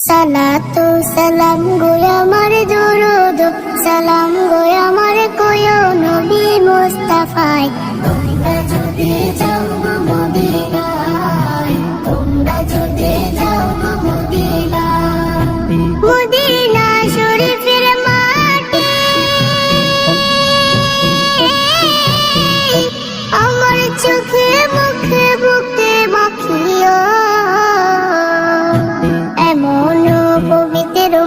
সালাতু সালাম গো আমার দরুদ, সালাম গো আমার কোয় নবী মুস্তাফায় তোমরা যদি যাও মদিনায়, তোমরা যদি যাও মদিনায়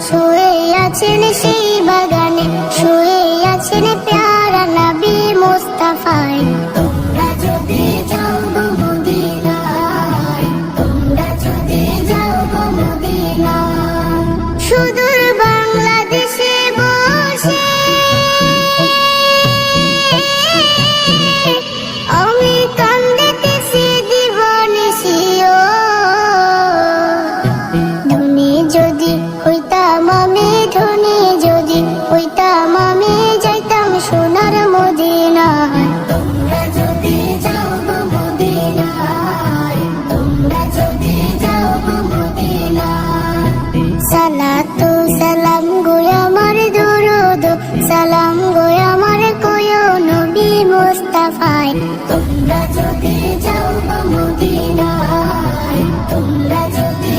শুয়ে আছেন সেই বাগানে শুয়ে সঙ্গ আমার কয়ো নবী মুস্তাফায়। তোমরা যদি যাও মদিনায় তোমরা যদি